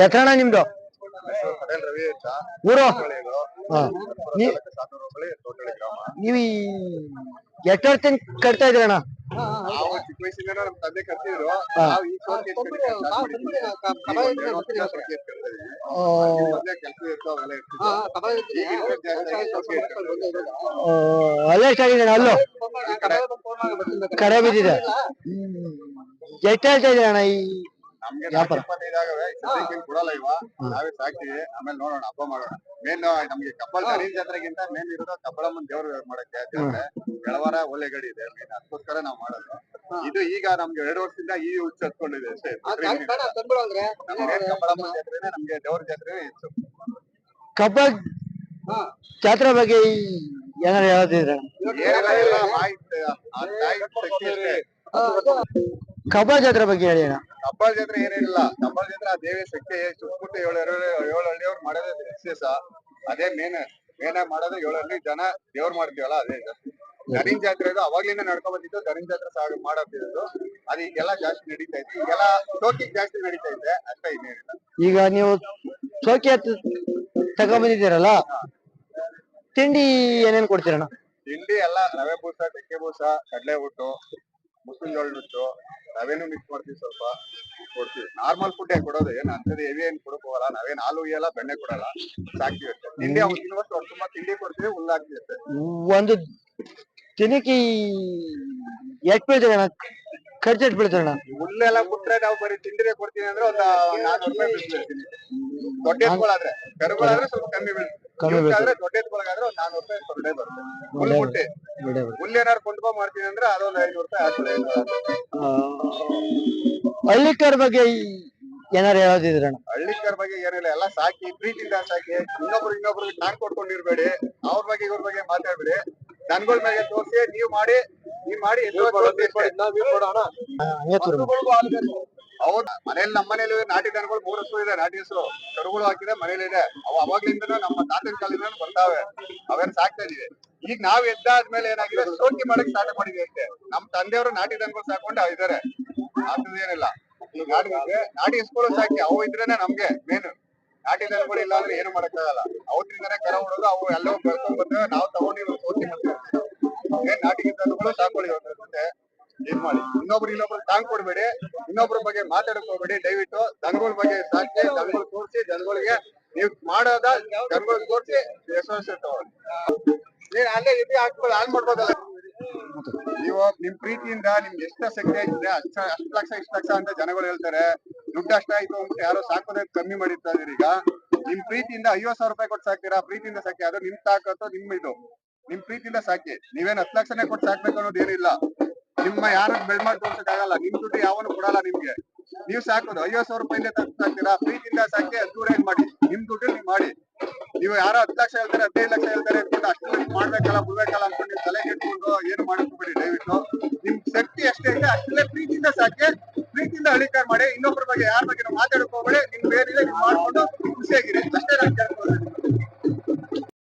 ಎತ್ತರಣ ನಿಮ್ದು? ಊರು? ನೀವು ಎಷ್ಟು ಕಟ್ತಾ ಇದ್ರಣ ಅಲ್ಲೇ ಎಷ್ಟಾಗಿದೆ ಅಲ್ಲೂ? ಕಡೆ ಬಿದ್ದಿದೆ. ಎಷ್ಟು ಹೇಳ್ತಾ ಇದ್ರಣ ಈ ನಮ್ಗೆ ವ್ಯಾಪಾರ. ಏನ್ ಕೊಡಲ್ಲ ಇವ. ನಾವೇ ಸಾಕ್ತಿವಿ ಆಮೇಲೆ ನೋಡೋಣ ಹಬ್ಬ ಮಾಡೋಣ. ಮೇನ್ ನಮ್ಗೆ ಕಬ್ಬಳ ಗಡಿ ಜಾತ್ರೆಗಿಂತ ಮೇನ್ ಇರೋದು ಕಬ್ಬಳಮ್ಮನ ದೇವ್ರ ಮಾಡಕ್ಕೆ ಜಾತ್ರೆ. ಬೆಳವಾರ ಒಲೆಗಡಿ ಇದೆ ಮೇನ್ ಅದಕ್ಕೋಸ್ಕರ ನಾವ್ ಮಾಡೋದು. ಇದು ಈಗ ನಮ್ಗೆ ಎರಡು ವರ್ಷದಿಂದ ಈ ಹುಚ್ಚು ಹತ್ಕೊಂಡಿದೆ ಅಷ್ಟೇ. ನಮ್ಗೆ ಕಬ್ಬಳಮ್ಮನ ಜಾತ್ರೆನೆ ನಮ್ಗೆ ದೇವ್ರ ಜಾತ್ರೆ ಹೆಚ್ಚು. ಕಬ್ಬ ಜಾತ್ರೆ ಬಗ್ಗೆ ಏನಾರು ಇಲ್ಲ ಮಾಹಿತಿ ಆ ತಾಯಿ ಶಕ್ತಿ ಅಷ್ಟೇ ಕಬ್ಬ ಜಾತ್ರೆ ಬಗ್ಗೆ ಹೇಳಿ ಅಣ್ಣ. ಕಬ್ಬಳ ಜಾತ್ರೆ ಏನೇನಿಲ್ಲ ಕಬ್ಬಾಳ ಜಾತ್ರೆ ಆ ದೇವಿ ಶಕ್ತಿ ಸುತ್ತಮುತ್ತ ಏಳು ಏಳು ಹಳ್ಳಿ ಹಳ್ಳಿಯವ್ರು ಮಾಡೋದೇ ವಿಶೇಷ ಅದೇ ಮೇನ್ ಮೇನ್ ಆಗಿ ಮಾಡೋದು ಏಳು ಹಳ್ಳಿ ಜನ ದೇವ್ರು ಮಾಡ್ತೀವಲ್ಲ ಅದೇ ದರಿನ್ ಜಾತ್ರೆ ಅದು ಅವಾಗ್ಲಿಂದ ನಡ್ಕೊಂಡ್ ಬಂದಿದ್ದು ಜಾತ್ರೆ ಸಾಗ ಮಾಡೋದಿರೋದು ಅದು ಈಗೆಲ್ಲ ಜಾಸ್ತಿ ನಡೀತಾ ಇದೆ. ಈಗೆಲ್ಲ ಶೋಕಿಗ್ ಜಾಸ್ತಿ ನಡೀತಾ ಇದೆ ಅಷ್ಟೇ ಇನ್ನೇನಿಲ್ಲ ಈಗ ನೀವು ಸೋಕೆ ತಗೊಂಬಂದಿದ್ದೀರಲ್ಲ ತಿಂಡಿ ಏನೇನ್ ಕೊಡ್ತೀರಣ್ಣ? ತಿಂಡಿ ಎಲ್ಲ ರವೆ ಬೂಸ ಚಕ್ಕೆ ಬೂಸ ಕಡಲೆ ಹುಟ್ಟು ಮುಸ್ಲಿಂ ಜೋಳ ನುಚ್ಚು ರವೆನೂ ಮಿಕ್ಸ್ ಮಾಡ್ತೀವಿ ಸ್ವಲ್ಪ ಕೊಡ್ತೀವಿ. ನಾರ್ಮಲ್ ಫುಡ್ ಕೊಡೋದು ಏನ್ ಅಂತದ್ದು ಹೆವಿ ಏನ್ ಕೊಡಕ್ ಹೋಗಲ್ಲ ನಾವೇನ್ ಹಾಲು ಉಯ್ಯಲ್ಲ ಬೆಣ್ಣೆ ಕೊಡಲ್ಲ ಸಾಕ್ತಿವಿ ತಿಂಡಿ ಅವ್ರು ತಿನ್ನುವಷ್ಟು ಅವ್ರು ತುಂಬಾ ತಿಂಡಿ ಕೊಡ್ತೀವಿ ಹುಲ್ಲು ಹಾಕ್ತಿವಿ ಅಷ್ಟೇ. ಒಂದು ದಿನಕ್ಕೆ ಎಷ್ಟು ಬೀಳ್ತದಣ್ಣ ಖರ್ಚು ಎಷ್ಟು ಬೀಳ್ತದಣ್ಣ ಹುಲ್ಲೆಲ್ಲ ಬಿಟ್ರೆ ನಾವು ಬರೀ ತಿಂಡಿನೇ ಕೊಡ್ತೀನಿ ಅಂದ್ರೆ ಒಂದ್ ನಾಲ್ಕು ರೂಪಾಯಿ ಬೀಳ್ತೀವಿ ದೊಡ್ಡ ಎತ್ಕೊಳಾದ್ರೆ ಕರುಗಳಾದ್ರೆ ಸ್ವಲ್ಪ ಕಮ್ಮಿ ಬೀಳ್ತದೆ. ಕಮ್ಮಿ ಇವ್ಕಾದ್ರೆ ದೊಡ್ಡ ಎತ್ಕೊಳಗಾದ್ರೆ ಒಂದ್ ನಾನ್ನೂರು ರೂಪಾಯಿ per day ಬರುತ್ತೆ. ಹುಲ್ ಒಳ್ಳೆ- ಬಿಟ್ಟು. ಒಳ್ಳೆ ಹುಲ್ ಏನಾರು ಕೊಂಡ್ಕೊಂಡ್ ಮಾಡ್ತೀವಿ ಅಂದ್ರೆ ಅದೊಂದು ಐನೂರು ರೂಪಾಯಿ ಆಗ್ತದೆ ಆ, ಹಳ್ಳಿಕರ್ ಬಗ್ಗೆ ಏನಾರ ಹೇಳೋದಿದ್ರಣ್ಣ ಹಳ್ಳಿಕರ್ ಬಗ್ಗೆ ಏನಿಲ್ಲ ಎಲ್ಲ ಸಾಕಿ ಪ್ರೀತಿಯಿಂದ ಸಾಕಿ ಇನ್ನೊಬ್ರು ಇನ್ನೊಬ್ರಿಗೆ ಟಾಂಗ್ ಕೊಟ್ಕೊಂಡಿರ್ಬೇಡಿ ಅವ್ರ ಬಗ್ಗೆ ಇವ್ರ ಬಗ್ಗೆ ಮಾತಾಡ್ಬೇಡಿ. ದನಗಳ ಮೇಲೆ ತೋರಿಸಿ ನೀವ್ ಮಾಡಿ ನೀವ್ ಮಾಡಿ ಎಲ್ಲ ತೋರ್ಸಿ ಅಷ್ಟೇ. ಹಂಗೆ ತೂರು ಹೌದ್, ಮನೇಲಿ ನಮ್ಮ ಮನೇಲಿ ನಾಟಿ ದನಗಳು ಮೂರ್ ಹಸು ಇದೆ, ನಾಟಿ ಹಸು. ಕರುಗಳು ಹಾಕಿದೆ, ಮನೇಲಿ ಇದೆ. ಅವು ಅವಾಗ್ಲಿಂದ ನಮ್ಮ ತಾತನ ಕಾಲದಿಂದ ಬರ್ತಾವೆ. ಅವೇನ್ ಸಾಕ್ತಾ ಇದೀವಿ ಈಗ ನಾವ್ ಎದ್ದಾದ್ಮೇಲೆ ಏನಾಗಿದೆ ಸೋಕಿ ಮಾಡಕ್ ಸ್ಟಾರ್ಟ್ ಮಾಡಿದ್ವಿ ಅಂತೆ. ನಮ್ ತಂದೆಯವರು ನಾಟಿ ದನಗಳು ಸಾಕೊಂಡು ಇದಾರೆ ಏನಿಲ್ಲ. ಈಗ ನಾಟಿ ನಾಟಿ ಹಸುಗಳು ಸಾಕಿ, ಅವು ಇದ್ರೇನೆ ನಮ್ಗೆ ಮೇನ್ ನಾಟಿ ದನಗಳು ಇಲ್ಲ ಅಂದ್ರೆ ಏನು ಮಾಡಕ್ಕಾಗಲ್ಲ. ಅವ್ರಿಂದಾನೆ ಕರ ಹೊಡೋದು ಅವು ಎಲ್ಲವೂ ಬೆಳ್ಕೊಂಡ್ ಬರ್ತೇವೆ ನಾವು ಇನ್ನೊಬ್ರು ಇನ್ನೊಬ್ರು ಟಾಂಗ್ ಕೊಡ್ಬೇಡಿ, ಇನ್ನೊಬ್ರ ಬಗ್ಗೆ ಮಾತಾಡಕ್ ಹೋಗ್ಬೇಡಿ. ದಯವಿಟ್ಟು ದನಗಳ ಬಗ್ಗೆ ಸಾಕಿ ದನಗಳು ತೋರಿಸಿ, ಜನಗಳಿಗೆ ನೀವು ಮಾಡೋದ ದನಗಳು ತೋರಿಸಿ ನೀವ್ ಅಲ್ಲೇ ಇದು ಹಾಕ್ಬೋದು ಹಾಲ್ ಮಾಡ್ಬೋದಲ್ಲ. ನೀವು ನಿಮ್ ಪ್ರೀತಿಯಿಂದ, ನಿಮ್ಗೆ ಎಷ್ಟು ಶಕ್ತಿ ಆಗಿದೆ ಅಷ್ಟ ಲಕ್ಷ, ಇಷ್ಟ ಲಕ್ಷ ಅಂತ ಜನಗಳು ಹೇಳ್ತಾರೆ. ದುಡ್ಡು ಅಷ್ಟಾಯ್ತು ಅಂತ ಯಾರೋ ಸಾಕೋದೇ ಕಮ್ಮಿ ಮಾಡಿರ್ತಾ ಇದೀರಿ ಈಗ. ನಿಮ್ ಪ್ರೀತಿಯಿಂದ ಐವತ್ ಸಾವಿರ ರೂಪಾಯಿ ಕೊಟ್ಟು ಸಾಕ್ತೀರಾ? ಪ್ರೀತಿಯಿಂದ ಸಾಕಿ, ಅದು ನಿಮ್ ತಾಕತ್ತು, ನಿಮ್ ಇದು. ನಿಮ್ ಪ್ರೀತಿಯಿಂದ ಸಾಕಿ. ನೀವೇನ್ ಹತ್ತು ಲಕ್ಷನೇ ಕೊಟ್ಟು ಸಾಕ್ಬೇಕು ಅನ್ನೋದು ಏನಿಲ್ಲ. ನಿಮ್ಮ ಯಾರು ಬೆಳ್ ಮಾಡಿ ತೋರ್ಸಕ್ಕಾಗಲ್ಲ. ನಿಮ್ ದುಡ್ಡು ಯಾವನು ಕೊಡಲ್ಲ ನಿಮ್ಗೆ. ನೀವ್ ಸಾಕೋದು ಐವತ್ ಸಾವಿರ ರೂಪಾಯಿಂದ ಸಾಕ್ತೀರಾ ಪ್ರೀತಿಯಿಂದ ಸಾಕಿ ದೂರ ಏನ್ ಮಾಡಿ. ನಿಮ್ ದುಡ್ಡು ನೀವ್ ಮಾಡಿ. ನೀವು ಯಾರೋ ಹತ್ತು ಲಕ್ಷ ಹೇಳ್ತಾರೆ, ಹದಿನೈದು ಲಕ್ಷ ಹೇಳ್ತಾರೆ ಅಷ್ಟು ಲಕ್ಷ ಮಾಡ್ಬೇಕಲ್ಲ ಬಿಡ್ಬೇಕಲ್ಲ ಅನ್ಕೊಂಡು ನೀವು ತಲೆ ಕೆಟ್ಕೊಂಡು ಏನು ಮಾಡ್ಕೊಬೇಡಿ ದಯವಿಟ್ಟು. ನಿಮ್ ಶಕ್ತಿ ಅಷ್ಟೇ ಇದೆ. ಅಷ್ಟೇ ಪ್ರೀತಿಯಿಂದ ಸಾಕೆ, ಪ್ರೀತಿಯಿಂದ ಅಳಿಕಾರ ಮಾಡಿ ಇನ್ನೊಬ್ಬರ ಬಗ್ಗೆ ಯಾರ ಬಗ್ಗೆ ಮಾತಾಡಕ್ ನಿಮ್ ಬೇರೆ ನೀವು ಮಾಡ್ಕೊಂಡು ಖುಷಿಯಾಗಿರಿ. ಅಷ್ಟೇ ನಾನು ಕೇಳ್ಕೊಳ್ಳೋದು